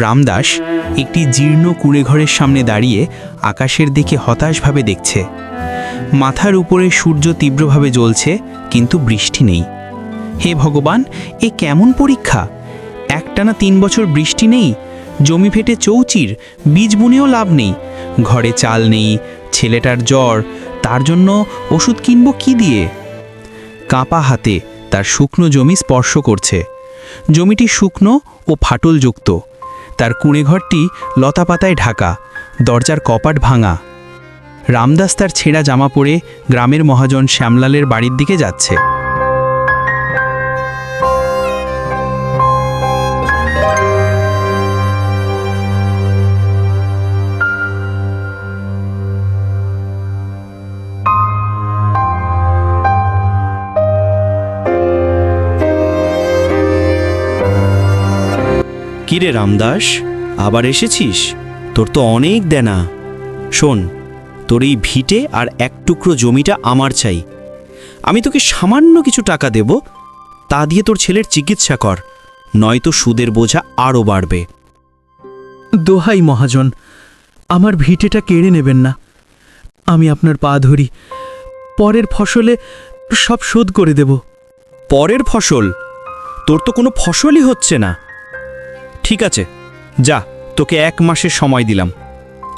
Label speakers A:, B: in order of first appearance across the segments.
A: রামদাস একটি জীর্ণ কুঁড়েঘরের সামনে দাঁড়িয়ে আকাশের দিকে হতাশভাবে দেখছে। মাথার উপরে সূর্য তীব্রভাবে জ্বলছে, কিন্তু বৃষ্টি নেই। হে ভগবান, এ কেমন পরীক্ষা? একটানা তিন বছর বৃষ্টি নেই, জমি ফেটে চৌচির, বীজ বুনেও লাভ নেই, ঘরে চাল নেই, ছেলেটার জ্বর, তার জন্য ওষুধ কিনব কি দিয়ে? কাঁপা হাতে তার শুকনো জমি স্পর্শ করছে। জমিটি শুকনো ও ফাটলযুক্ত। তার কুঁড়েঘরটি লতাপাতায় ঢাকা, দরজার কপাট ভাঙা। রামদাস তার ছেঁড়া জামা পরে গ্রামের মহাজন শ্যামলালের বাড়ির দিকে যাচ্ছে।
B: কিরে রামদাস আবার এসেছিস? তোর তো অনেক দেনা। শোন তোর এই ভিটে আর এক টুকরো জমিটা আমার চাই। আমি তোকে সামান্য কিছু টাকা দেব তা দিয়ে তোর ছেলের চিকিৎসা কর নয়তো সুদের বোঝা আরও বাড়বে।
C: দোহাই মহাজন আমার ভিটেটা কেড়ে নেবেন না। আমি আপনার পা ধরি পরের ফসলে সব শোধ করে দেব।
B: পরের ফসল? তোর তো কোনো ফসলই হচ্ছে না। ঠিক আছে, যা, তোকে এক মাসের সময় দিলাম।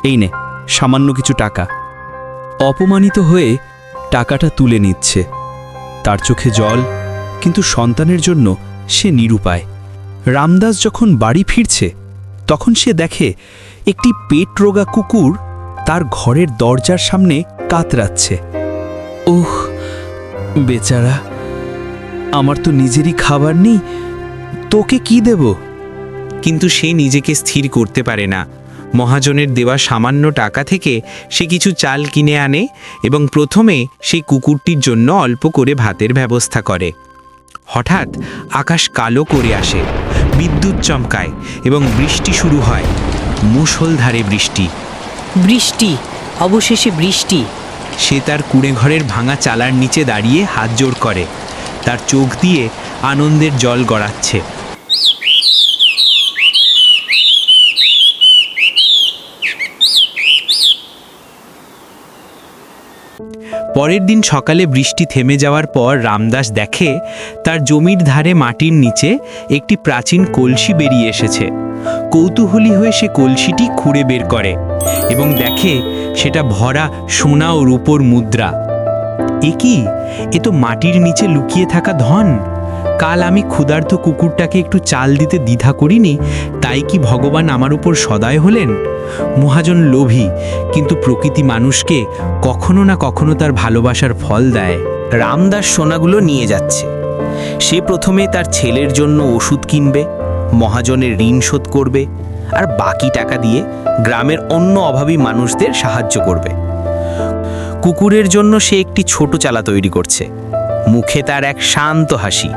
B: এই নে, সামান্য কিছু টাকা।
C: অপমানিত হয়ে টাকাটা তুলে নিচ্ছে। তার চোখে জল, কিন্তু সন্তানের জন্য সে নিরুপায়। রামদাস যখন বাড়ি ফিরছে, তখন সে দেখে একটি পেট রোগা কুকুর তার ঘরের দরজার সামনে কাতরাচ্ছে। ওহ, বেচারা, আমার তো নিজেরই খাবার নেই, তোকে কি দেব?
A: কিন্তু সে নিজেকে স্থির করতে পারে না। মহাজনের দেওয়া সামান্য টাকা থেকে সে কিছু চাল কিনে আনে এবং প্রথমে সেই কুকুরটির জন্য অল্প করে ভাতের ব্যবস্থা করে। হঠাৎ আকাশ কালো করে আসে বিদ্যুৎ চমকায় এবং বৃষ্টি শুরু হয়। মুষলধারে বৃষ্টি।
D: বৃষ্টি অবশেষে বৃষ্টি।
A: সে তার কুঁড়ে ঘরের ভাঙা চালার নিচে দাঁড়িয়ে হাত জোড় করে। তার চোখ দিয়ে আনন্দের জল গড়াচ্ছে। পরের দিন সকালে বৃষ্টি থেমে যাওয়ার পর রামদাস দেখে তার জমির ধারে মাটির নিচে একটি প্রাচীন কলসি বেরিয়ে এসেছে। কৌতূহলী হয়ে সে কলসিটি খুঁড়ে বের করে এবং দেখে সেটা ভরা সোনা ও রূপোর মুদ্রা। এ কি? এ তো মাটির নিচে লুকিয়ে থাকা ধন। কাল আমি ক্ষুধার্ত কুকুরটাকে একটু চাল দিতে দ্বিধা করিনি, তাই কি ভগবান আমার উপর সদয় হলেন? মহাজন লোভী, কিন্তু প্রকৃতি মানুষকে কখনো না কখনো তার ভালোবাসার ফল দেয়। রামদাস সোনাগুলো নিয়ে যাচ্ছে। সে প্রথমে তার ছেলের জন্য ওষুধ কিনবে, মহাজনের ঋণ শোধ করবে, আর বাকি টাকা দিয়ে গ্রামের অন্য অভাবী মানুষদের সাহায্য করবে। কুকুরের জন্য সে একটি ছোট চালা তৈরি করছে। মুখে তার এক শান্ত হাসি।